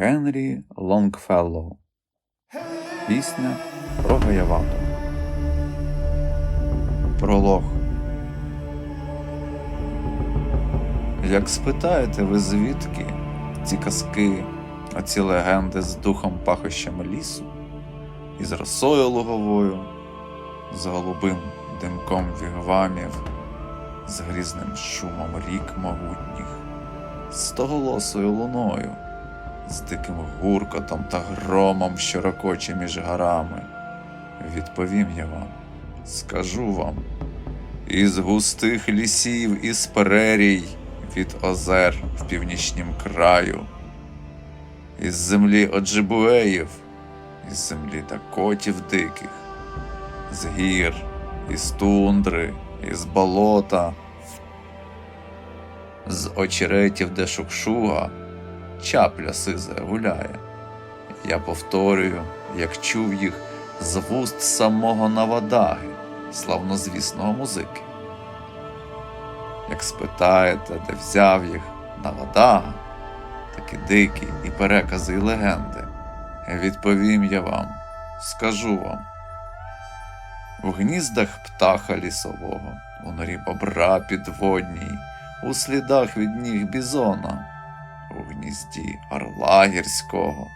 Генрі Лонгфеллоу. Пісня про Гаявату. Пролог. Як спитаєте ви звідки ці казки, оці легенди з духом пахощами лісу, із росою луговою, з голубим димком вігвамів, з грізним шумом рік могутніх, з стоголосою луною, з диким гуркотом та громом, що рокоче між горами. Відповім я вам, скажу вам, із густих лісів, із прерій, від озер в північнім краю, із землі оджибуеїв, із землі дакотів диких, з гір, із тундри, із болота, з очеретів, де шукшуга, чапля сиза гуляє. Я повторюю, як чув їх з вуст самого Навадаги, славнозвісного музики. Як спитаєте, де взяв їх Навадага, такі дикі і перекази і легенди, відповім я вам, скажу вам. В гніздах птаха лісового, у норі бобра підводній, у слідах від ніг бізона, гнізді орла гірського.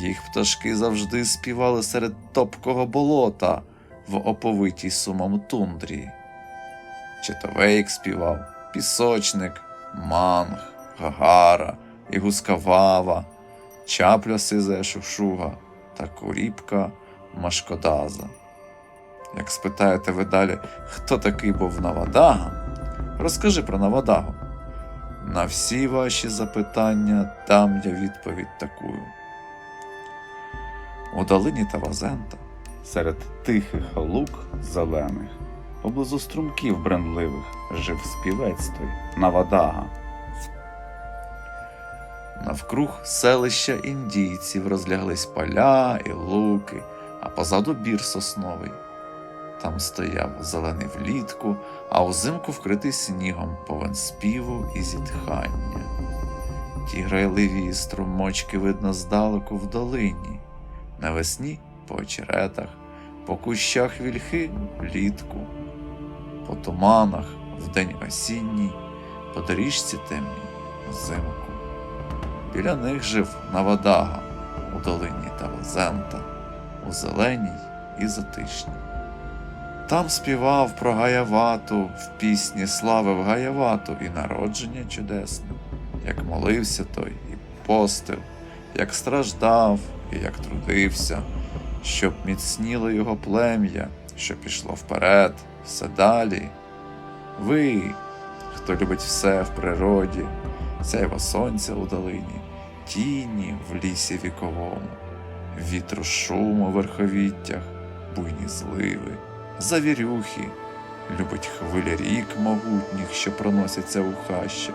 Їх пташки завжди співали серед топкого болота в оповитій сумом тундрі. Четовейк співав, пісочник, манг, гагара і гускавава, чапля сизе шушуга та куріпка машкодаза. Як спитаєте ви далі, хто такий був Навадага, розкажи про Навадагу. На всі ваші запитання дам я відповідь такую. У долині Тавазента, серед тихих лук зелених, поблизу струмків брендливих, жив співець той Навадага. Навкруг селища індійців розляглись поля і луки, а позаду бір сосновий. Там стояв зелений влітку, а узимку вкритий снігом повен співу і зітхання. Ті грайливі струмочки видно здалеку в долині, навесні по очеретах, по кущах вільхи влітку, по туманах в день осінній, по доріжці темній взимку. Біля них жив Навадага у долині Тавазента, у зеленій і затишній. Там співав про Гаявату в пісні славив Гаявату і народження чудесне, як молився той і постив, як страждав і як трудився, щоб міцніло його плем'я, що пішло вперед, все далі. Ви, хто любить все в природі, сяйво сонця у долині, тіні в лісі віковому, вітру шуму в верховіттях, буйні зливи завірюхи, любить хвилі рік могутніх, що проносяться у хащі,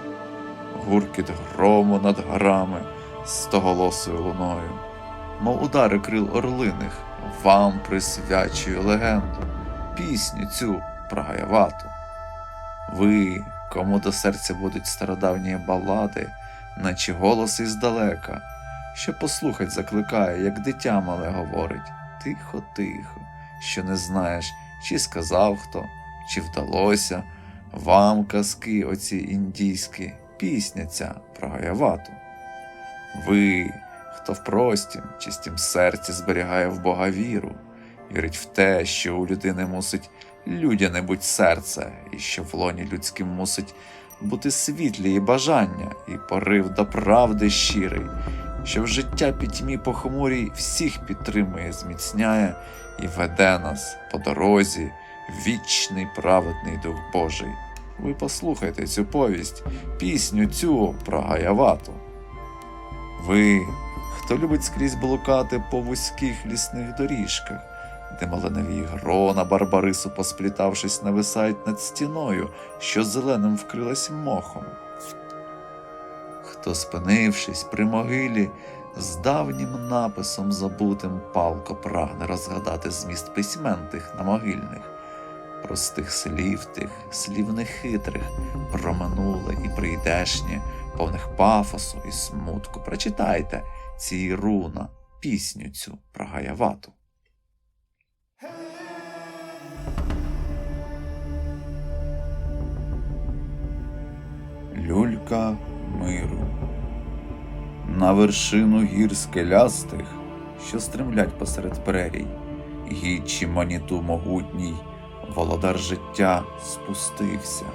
гуркіт грому над горами стоголосою луною, мов удари крил орлиних, вам присвячую легенду, пісню цю про Гаявату. Ви, кому до серця будуть стародавні балади, наче голос іздалека, що послухать закликає, як дитя мале говорить, тихо, тихо, що не знаєш, чи сказав хто, чи вдалося вам казки оці індійські, пісня ця про Гаявату. Ви, хто в простім, чистім серці зберігає в Бога віру, вірить в те, що у людини мусить людяне будь серце, і що в лоні людським мусить бути світлі і бажання, і порив до правди щирий, що в життя пітьмі похмурій всіх підтримує, зміцняє і веде нас по дорозі вічний праведний Дух Божий. Ви послухайте цю повість, пісню цю про Гаявату. Ви, хто любить скрізь блукати по вузьких лісних доріжках, де малинові грона барбарису, посплітавшись, нависають над стіною, що зеленим вкрилась мохом. Хто, спинившись при могилі, з давнім написом забутим палко прагне розгадати зміст письмен тих на могильних, простих слів тих, слів нехитрих, про минуле і прийдешнє, повних пафосу і смутку. Прочитайте ці руна, пісню цю про Гаявату. Люлька миру. На вершину гір скелястих, що стремлять посеред прерій, гідчі маніту могутній, володар життя спустився,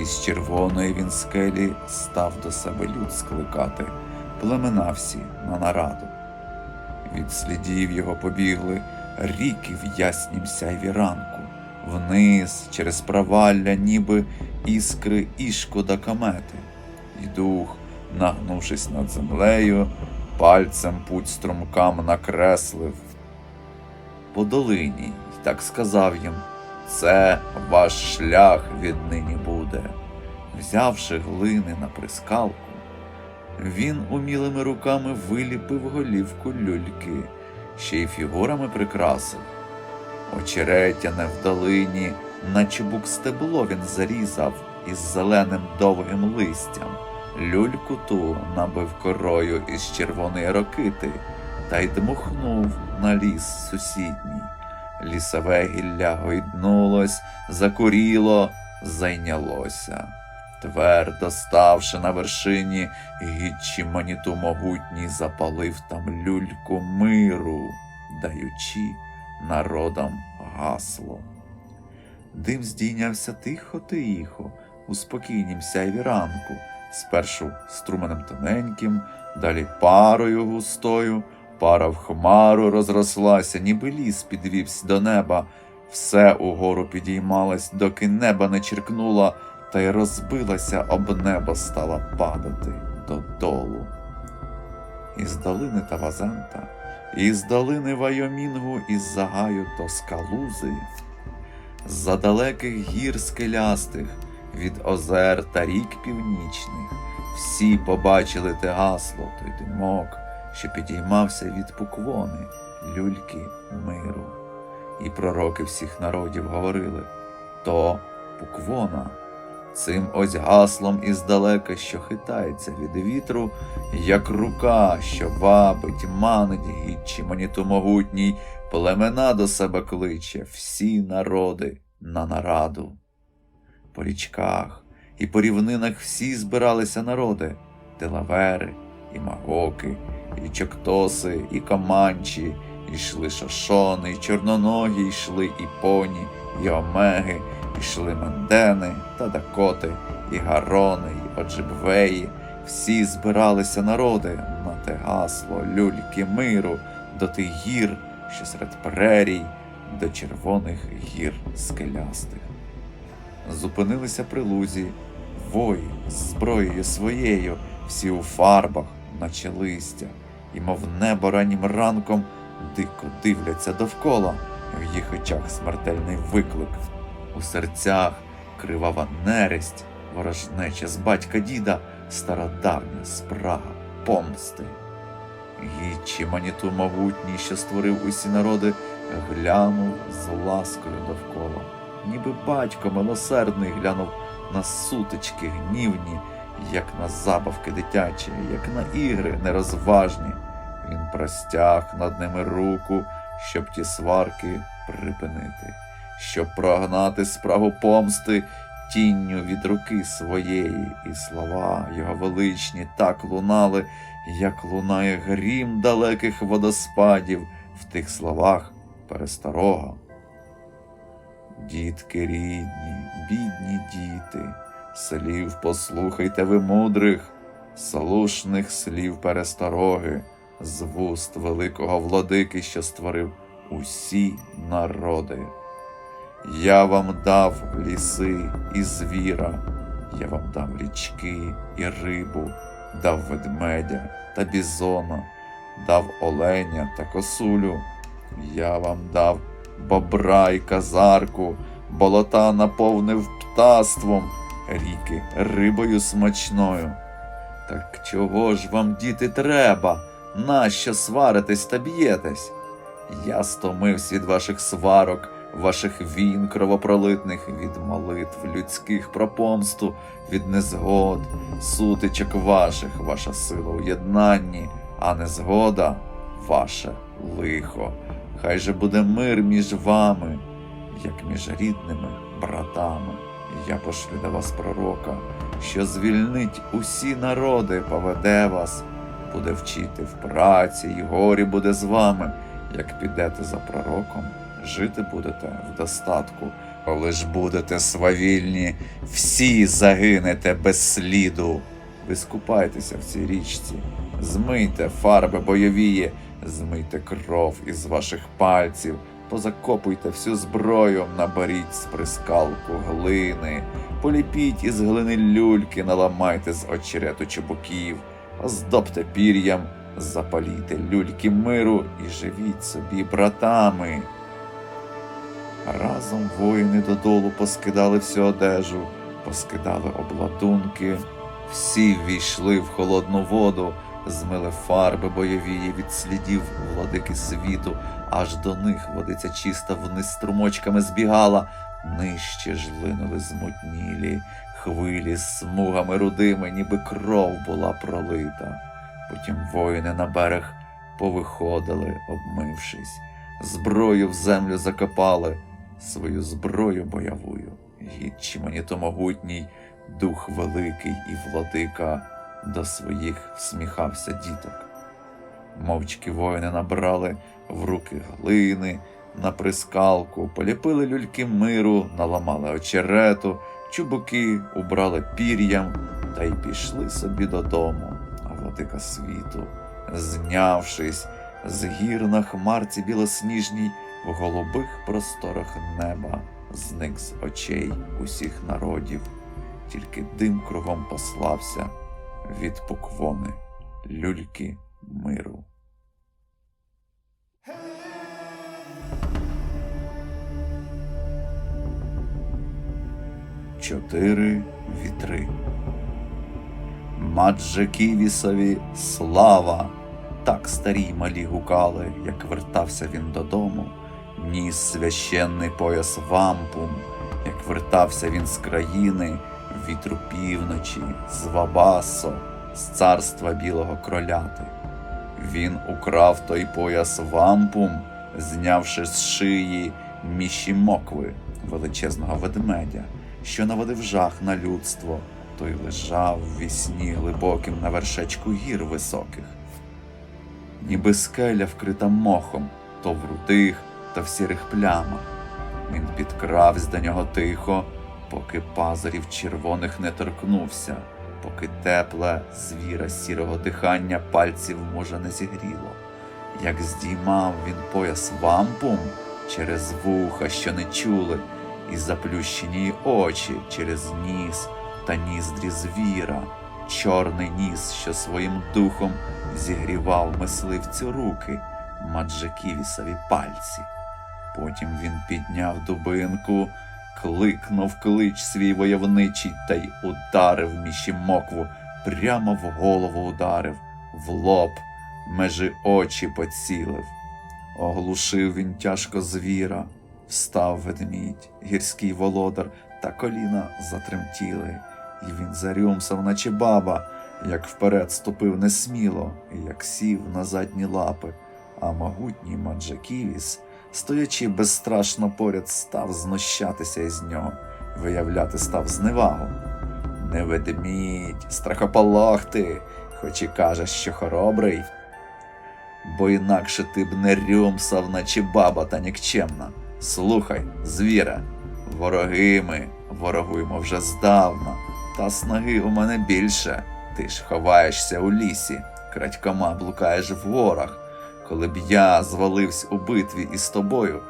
і з червоної він скелі став до себе люд скликати, племена всі на нараду. Від слідів його побігли ріки в яснім сяйві ранку, вниз через провалля, ніби іскри ішкода комети, і дух, нагнувшись над землею, пальцем путь струмкам накреслив. По долині й так сказав їм, це ваш шлях віднині буде. Взявши глини на прискалку, він умілими руками виліпив голівку люльки, ще й фігурами прикрасив. Очеретяне в долині, наче бук стебло він зарізав із зеленим довгим листям. Люльку ту набив корою із червоної рокити та й дмухнув на ліс сусідній. Лісове гілля гойднулось, закуріло, зайнялося. Твердо ставши на вершині, гідчі маніту могутній запалив там люльку миру, даючи народам гасло. Дим здійнявся тихо-тихо, у спокійнім сяйві ранку, спершу струменем тоненьким, далі парою густою, пара в хмару розрослася, ніби ліс підвівся до неба, все угору підіймалось, доки неба не черкнула, та й розбилася об небо стала падати додолу. Із долини Тавазента, із долини Вайомінгу, із загаю Тоскалузи, з-за далеких гір скелястих, від озер та рік північних, всі побачили те гасло, той димок, що підіймався від пуквони, люльки миру. І пророки всіх народів говорили то пуквона. Цим ось гаслом іздалека, що хитається від вітру, як рука, що вабить, манить гідчі маніту могутній, племена до себе кличе, всі народи на нараду. По річках і по рівнинах всі збиралися народи, делавери, і магоки, і чоктоси, і команчі, йшли шашони, і чорноногі, йшли і поні, і омеги, Ішли мендени та дакоти, і гарони, і оджибвеї, всі збиралися народи на те гасло люльки миру до тих гір, що серед прерій, до червоних гір скелястих. Зупинилися при лузі, вої з зброєю своєю, всі у фарбах, наче листя, і, мов небо раннім ранком, дико дивляться довкола, в їх очах смертельний виклик. У серцях кривава нересть, ворожнеча з батька діда, стародавня спрага помсти. Гідчі маніту могутній, що створив усі народи, глянув з ласкою довкола, ніби батько милосердний глянув на сутички гнівні, як на забавки дитячі, як на ігри нерозважні. Він простяг над ними руку, щоб ті сварки припинити щоб прогнати справу помсти тінню від руки своєї, і слова його величні так лунали, як лунає грім далеких водоспадів в тих словах пересторога. Дітки рідні, бідні діти, слів послухайте ви мудрих, слушних слів перестороги, з вуст великого владики, що створив усі народи. Я вам дав ліси і звіра, я вам дав річки і рибу, дав ведмедя та бізона, дав оленя та косулю, я вам дав бобра й казарку, болота наповнив птаством, ріки рибою смачною. Так чого ж вам, діти, треба? Нащо сваритесь та б'єтесь? Я стомився від ваших сварок ваших війн кровопролитних, від молитв людських про помсту, від незгод, сутичок ваших, ваша сила у єднанні, а незгода ваше лихо. Хай же буде мир між вами, як між рідними братами. Я пошлю до вас пророка, що звільнить усі народи, поведе вас, буде вчити в праці, і горі буде з вами. Як підете за пророком, жити будете в достатку. Коли ж будете свавільні, всі загинете без сліду. Ви скупайтеся в цій річці, змийте фарби бойовії, змийте кров із ваших пальців, позакопуйте всю зброю, наберіть з прискалку глини, поліпіть із глини люльки, наламайте з очерету чубуків, оздобте пір'ям, запалійте люльки миру і живіть собі братами. Разом воїни додолу поскидали всю одежу, поскидали обладунки, всі ввійшли в холодну воду, змили фарби бойові від слідів владики світу, аж до них водиця чиста вниз струмочками збігала, нижче ж линули змутнілі, хвилі з смугами рудими, ніби кров була пролита. Потім воїни на берег повиходили, обмившись, зброю в землю закопали, свою зброю бойовую. Гідчі мені то могутній, дух великий і владика до своїх всміхався діток. Мовчки воїни набрали в руки глини, на прискалку, поліпили люльки миру, наламали очерету, чубуки убрали пір'ям та й пішли собі додому. Владика світу, знявшись з гір на хмарці білосніжній, в голубих просторах неба зник з очей усіх народів, тільки дим кругом послався від поквони люльки миру. Чотири вітри. Мадже Ківісові слава! Так старі й малі гукали, як вертався він додому, ніс священний пояс вампум, як вертався він з країни, вітру півночі, з Вабасо, з царства білого кроляти. Він украв той пояс вампум, знявши з шиї міші мокви величезного ведмедя, що наводив жах на людство, той лежав в вісні глибоким на вершечку гір високих ніби скеля вкрита мохом, то в рудих, то в сірих плямах. Він підкравсь до нього тихо, поки пазурів червоних не торкнувся, поки тепле звіра сірого дихання пальців може не зігріло. Як здіймав він пояс вампум через вуха, що не чули, і заплющені очі через ніс та ніздрі звіра, чорний ніс, що своїм духом зігрівав мисливцю руки, Маджаківісові пальці. Потім він підняв дубинку, кликнув клич свій войовничий та й ударив міші мокву, прямо в голову ударив, в лоб, межи очі поцілив. Оглушив він тяжко звіра, встав ведмідь, гірський володар, та коліна затремтіли, і він зарюмсав, наче баба як вперед ступив несміло, як сів на задні лапи, а могутній Маджаківіс, стоячи безстрашно поряд, став знущатися із нього, виявляти став зневагу. Не ведмідь, страхополох ти, хоч і кажеш, що хоробрий. Бо інакше ти б не рюмсав, наче баба та нікчемна. Слухай, звіре, вороги ми, ворогуємо вже здавна, та снаги у мене більше. Ти ж ховаєшся у лісі, крадькома блукаєш в горах. Коли б я звалився у битві із тобою,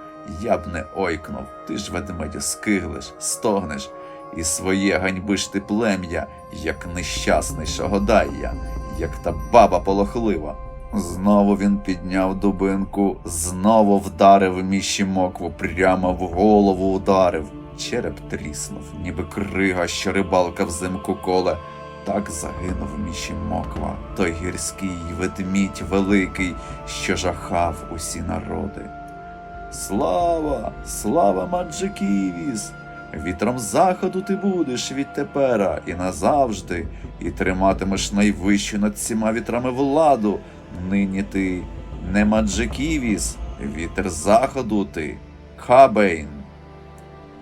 я б не ойкнув. Ти ж ведмедю скиглиш, стогнеш, і своє ганьбиш ти плем'я, як нещасний шогодайя, як та баба полохлива. Знову він підняв дубинку, знову вдарив міші мокву, прямо в голову ударив. Череп тріснув, ніби крига, що рибалка взимку коле. Так загинув міші моква, той гірський ведмідь великий, що жахав усі народи. Слава, слава Маджиківіс! Вітром заходу ти будеш відтепера і назавжди, і триматимеш найвищу над всіма вітрами владу. Нині ти не Маджиківіс, вітер заходу ти, Хабейн.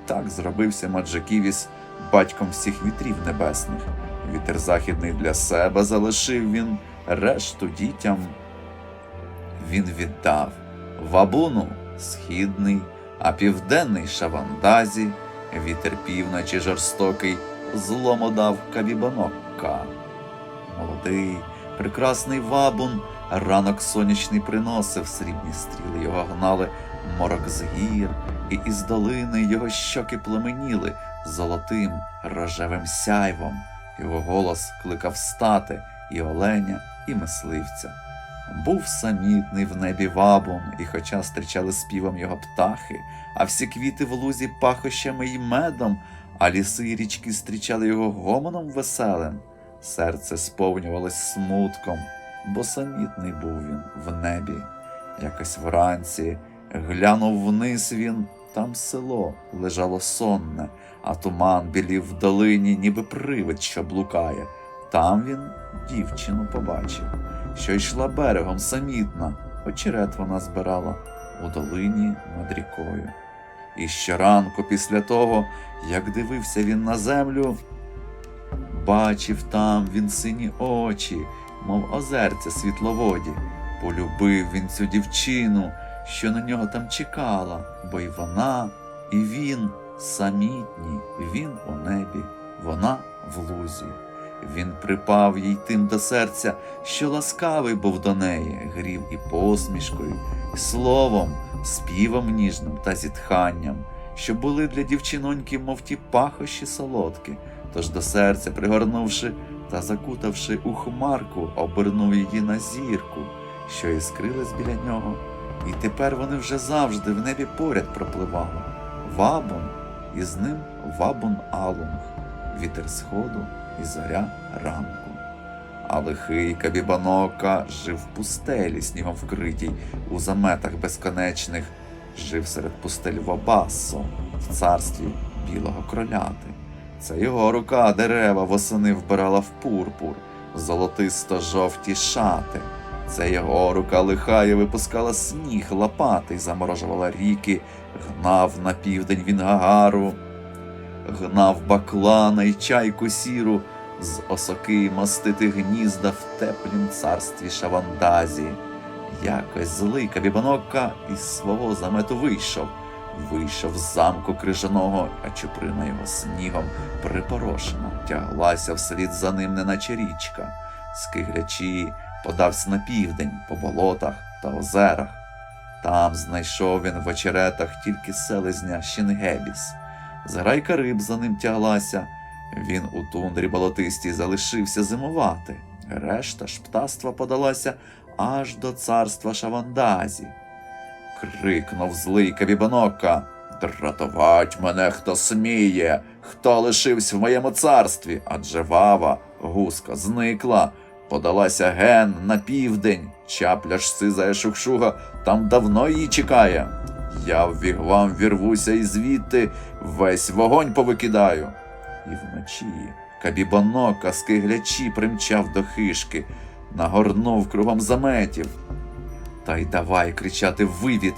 Так зробився Маджиківіс батьком всіх вітрів небесних. Вітер західний для себе залишив він, решту дітям він віддав Вабуну східний, а південний Шавандазі, вітер півночі жорстокий, злому дав Кавібанокка. Молодий, прекрасний вабун, ранок сонячний приносив срібні стріли, його гнали морок з гір, і із долини його щоки племеніли золотим рожевим сяйвом. Його голос кликав стати і оленя, і мисливця. Був самітний в небі вабом, і хоча зустрічали співом його птахи, а всі квіти в лузі пахощами й медом, а ліси й річки зустрічали його гомоном веселим, серце сповнювалось смутком, бо самітний був він в небі. Якось вранці глянув вниз він, там село лежало сонне, а туман білів в долині, ніби привид, що блукає. Там він дівчину побачив, що йшла берегом самітна, очерет вона збирала у долині над рікою. І щоранку після того, як дивився він на землю, бачив там він сині очі, мов озерця світловоді. Полюбив він цю дівчину, що на нього там чекала, бо й вона, і він самітні, він у небі, вона в лузі. Він припав їй тим до серця, що ласкавий був до неї, грів і посмішкою, і словом, співом ніжним та зітханням, що були для дівчиноньки, мов ті пахощі солодкі, тож до серця пригорнувши та закутавши у хмарку, обернув її на зірку, що іскрилась біля нього, і тепер вони вже завжди в небі поряд пропливали. Вабун, і з ним вабун Алунг, вітер сходу і зоря ранку. А лихий Кабібанока жив в пустелі, снігом вкритій, у заметах безконечних, жив серед пустель Вабассо, в царстві білого кроляти. Це його рука дерева восени вбирала в пурпур, золотисто жовті шати. Це його рука лихає випускала сніг лопати заморожувала ріки, гнав на південь він Гагару, гнав баклана й чайку сіру, з осоки мостити гнізда в теплім царстві Шавандазі. Якось злий Кабібанока із свого замету вийшов, вийшов з замку крижаного, а чуприна його снігом припорошена, тяглася вслід за ним, неначе річка, скиглячі подався на південь по болотах та озерах. Там знайшов він в очеретах тільки селезня Щінгебіс. Зграйка риб за ним тяглася. Він у тундрі болотистій залишився зимувати. Решта ж птаства подалася аж до царства Шавандазі. Крикнув злий Кавібанока. Дратувать мене хто сміє, хто лишився в моєму царстві, адже вава, гуска, зникла, подалася ген на південь, чапля ж сизая шукшуга, там давно її чекає. Я в вігвам вірвуся і звідти весь вогонь повикидаю. І вночі кабібанока скиглячі примчав до хишки, нагорнув кругом заметів. Та й давай кричати вивід,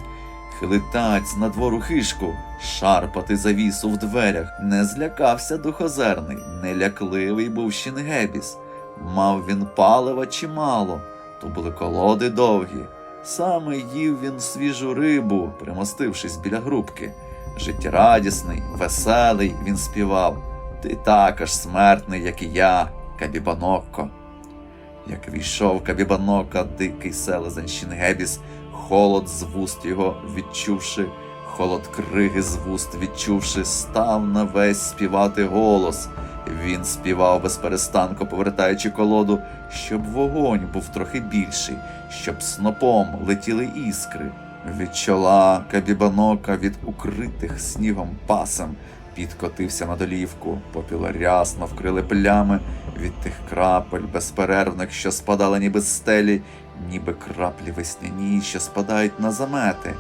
хилитать з надвору хишку, шарпати завісу в дверях. Не злякався духозерний, нелякливий був Щінгебіс. Мав він палива чимало, то були колоди довгі. Саме їв він свіжу рибу, примостившись біля грубки. Життєрадісний, веселий він співав. Ти також смертний, як і я, Кабібанокко. Як війшов Кабібанока, дикий селезень Щінгебіс, холод з вуст його відчувши, холод криги з вуст відчувши, став на весь співати голос. Він співав безперестанку, повертаючи колоду, щоб вогонь був трохи більший, щоб снопом летіли іскри. Від чола Кабібанока від укритих снігом пасем підкотився на долівку, попіла рясно вкрили плями від тих крапель безперервних, що спадали ніби стелі, ніби краплі весняні, що спадають на замети.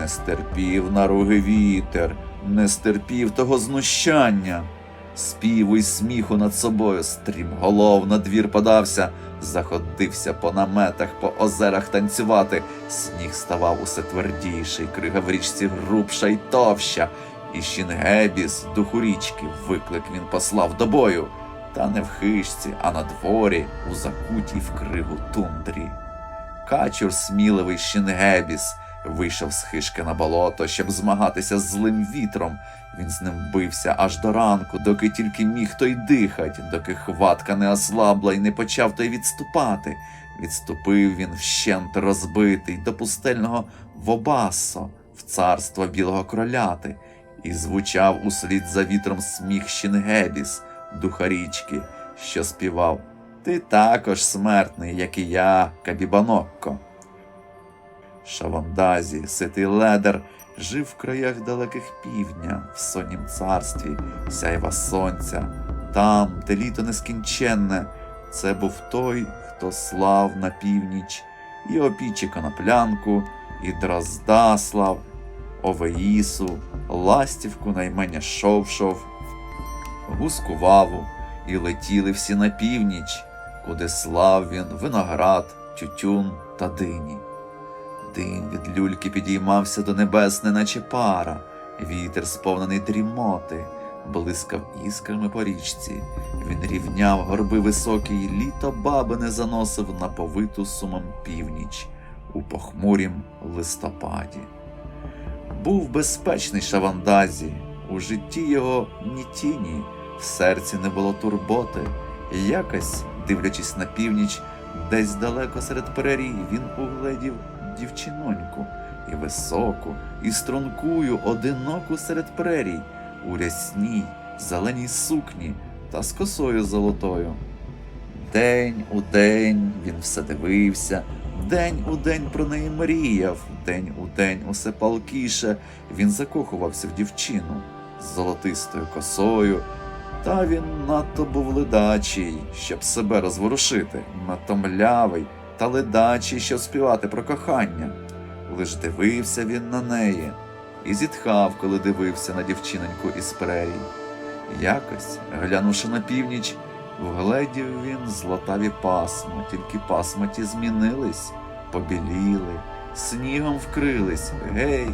Не стерпів наруги вітер, не стерпів того знущання. Співу й сміху над собою стрімголов на двір подався, заходився по наметах, по озерах танцювати. Сніг ставав усе твердіший, крига в річці грубша й товща. І Щінгебіс, духу річки, виклик він послав до бою, та не в хижці, а на дворі, у закутій в криву тундрі. Качур сміливий Щінгебіс вийшов з хижки на болото, щоб змагатися з злим вітром. Він з ним бився аж до ранку, доки тільки міг той дихать, доки хватка не ослабла і не почав той відступати. Відступив він вщент розбитий до пустельного Вобасо, в царство білого кроляти, і звучав услід за вітром сміх Щінгебіс, духа річки, що співав Ти також смертний, як і я, Кабібанокко. Шавандазі, ситий ледер, жив в краях далеких півдня, в соннім царстві, сяйва сонця, там, де літо нескінченне, це був той, хто слав на північ, і опічі коноплянку, і дрозда слав, овеїсу, ластівку наймення шовшов, гуску ваву, і летіли всі на північ, куди слав він виноград, тютюн та дині. Дим від люльки підіймався до небес, неначе пара, вітер сповнений дрімоти, блискав іскрами по річці. Він рівняв горби високі, й літо баби не заносив на повиту сумом північ у похмурім листопаді. Був безпечний Шавандазі, у житті його ні тіні, в серці не було турботи, і якось, дивлячись на північ, десь далеко серед прерій, він угледів дівчиноньку, і високу, і стрункую, одиноку серед прерій, у рясній, зеленій сукні та з косою золотою. День у день він все дивився, день у день про неї мріяв, день у день усе палкіше він закохувався в дівчину з золотистою косою. Та він надто був ледачий, щоб себе розворушити, надто млявий та ледачий, щоб співати про кохання. Лиш дивився він на неї і зітхав, коли дивився на дівчиноньку із прерій. Якось, глянувши на північ, вгледів він златаві пасма, тільки пасма ті змінились, побіліли, снігом вкрились. Гей,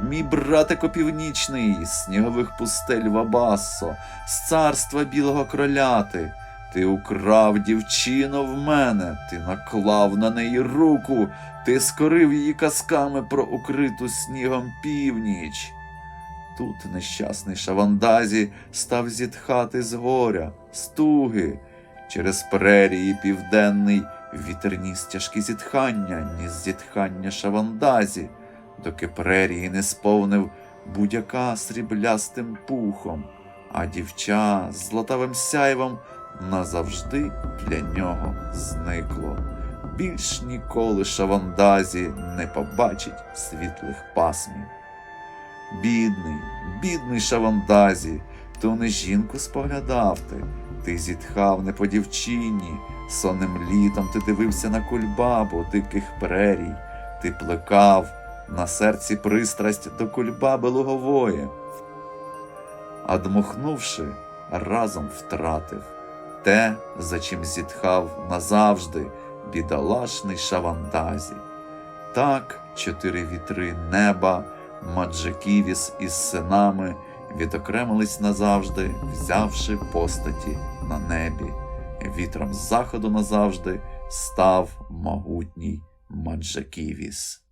мій братико північний, снігових пустель Вабассо, з царства білого кроляти. Ти украв дівчину в мене, ти наклав на неї руку, ти скорив її казками про укриту снігом північ. Тут нещасний Шавандазі став зітхати з горя, стуги. Через прерії південний вітер ніс тяжкі зітхання, ніс зітхання Шавандазі, доки прерії не сповнив будяка сріблястим пухом, а дівча з златавим сяйвом назавжди для нього зникло. Більш ніколи Шавандазі не побачить світлих пасмів. Бідний, бідний Шавандазі, то не жінку споглядав ти, ти зітхав не по дівчині, сонним літом ти дивився на кульбабу диких прерій, ти плекав на серці пристрасть до кульбаби лугової. А дмухнувши, разом втратив те, за чим зітхав назавжди бідолашний Шавандазі. Так чотири вітри неба, Маджаківіс із синами відокремились назавжди, взявши постаті на небі. Вітром з заходу назавжди став могутній Маджаківіс.